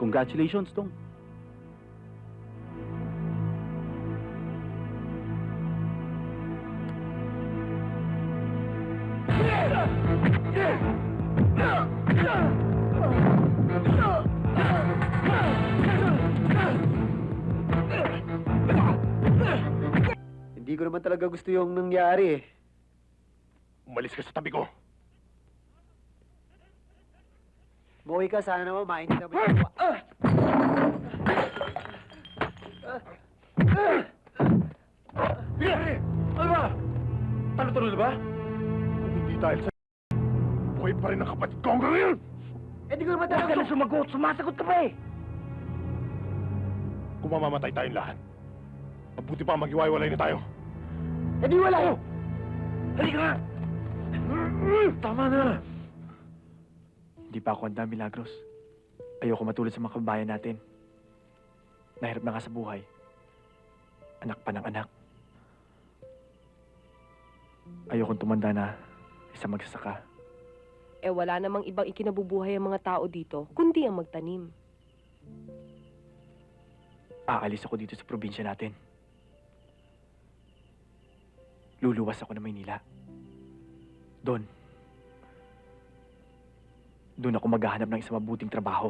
Congratulations, Tong. Hindi ko naman talaga gusto yung nangyari eh. Umalis ka sa tabi ko. Umuwi ka, sana naman mainit naman yung... Ah! Sige! Ano ba? Talo-talo na ba? Kung hindi dahil sa... Buhay pa rin ang kapatid ko hanggang ngayon! Eh, di ko naman talaga... na sumagot. Sumasagot ka pa eh. Kung mamamatay tayong lahat, mabuti pa maghiwa-hiwalay na tayo. Eh, di wala! Halika nga. Tama na! Hindi pa ako handa, Milagros. Ayoko matulad sa mga kababayan natin. Nahirap na nga sa buhay. Anak pa ng anak. Ayokong tumanda na isang magsasaka. Eh wala namang ibang ikinabubuhay ang mga tao dito, kundi ang magtanim. Aalis ako dito sa probinsya natin. Luluwas ako ng Maynila. Doon. Doon ako maghahanap ng isang mabuting trabaho.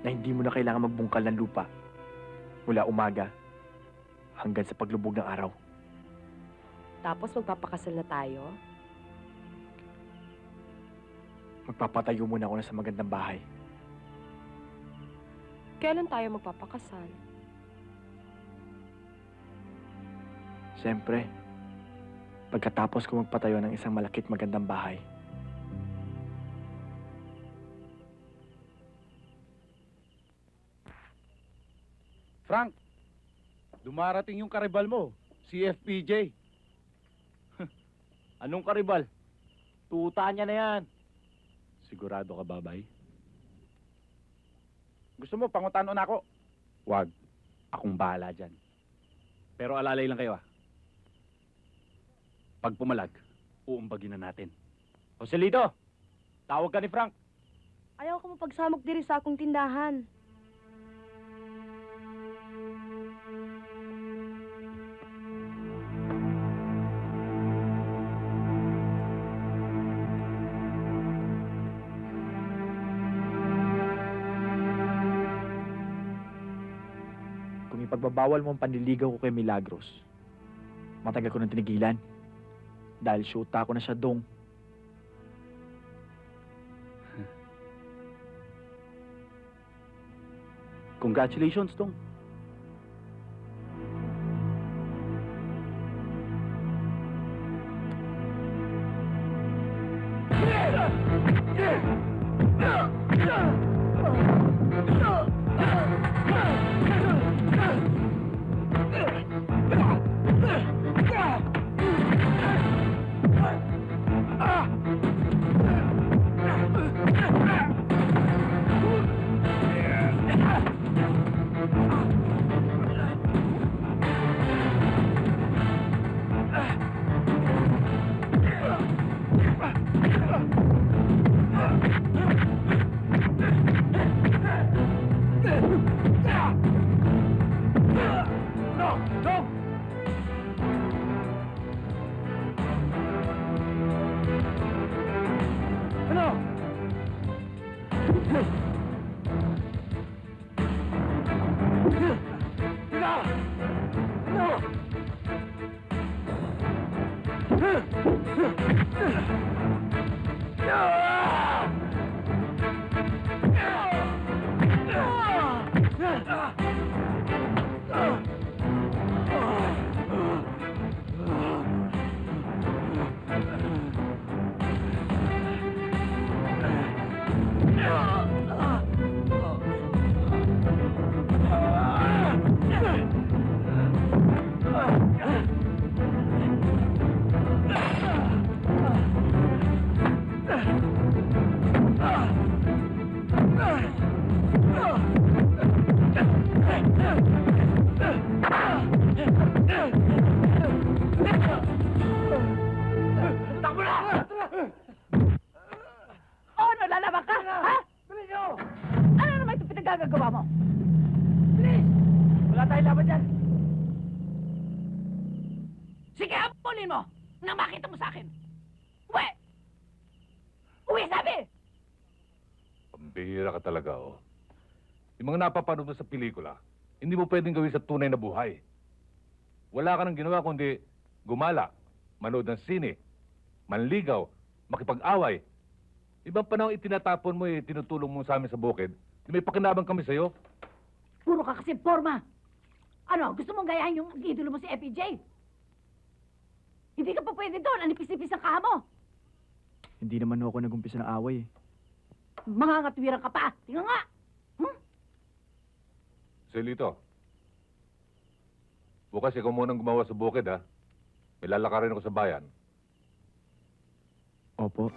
Na hindi mo na kailangan magbungkal ng lupa. Mula umaga hanggang sa paglubog ng araw. Tapos magpapakasal na tayo. Magpapatayo muna ako na sa magandang bahay. Kailan tayo magpapakasal? Siyempre, pagkatapos ko magpatayo ng isang malakit magandang bahay. Frank, dumarating yung karibal mo, si FPJ. Anong karibal? Tuta niya na yan. Sigurado ka, babay? Gusto mo, pangutano na ako. Wag. Akong bahala dyan. Pero alalay lang kayo, ah. Pag pumalag, uumbagin na natin. Joselito, tawag ka ni Frank. Ayaw ko mapagsamok diri sa akong tindahan. pagbabawal mong panliligaw ko kay Milagros. Matagal ko nang tinigilan. Dahil shoota ko na siya dong. Congratulations, Dong. Yeah! Ano? Ano? Ano? Takbo na! Oh, nalalaban ka? Ha? Bilis nyo! Ano naman itong pinagagagawa mo? Bilis! Wala tayong laban dyan. Sige, habulin mo! Nang makita mo sa akin. Uwe! Uwi! Uwi, sabi! Pambihira ka talaga, oh. Yung mga napapanood mo sa pelikula, hindi mo pwedeng gawin sa tunay na buhay. Wala ka nang ginawa kundi gumala, manood ng sine, manligaw, makipag-away. Ibang panahon itinatapon mo eh, tinutulong mo sa amin sa bukid. Di may pakinabang kami sa'yo. Puro ka kasi forma! Ano, gusto mong gayahin yung idolo mo si FPJ? Hindi ka pa pwede doon, ang nipis-nipis ang kaha mo. Hindi naman ako nag-umpisa ng away eh. Mga katwiran ka pa. Tingnan nga! Selito, bukas ikaw munang gumawa sa bukid, ha? May lalakarin ako sa bayan. Opo.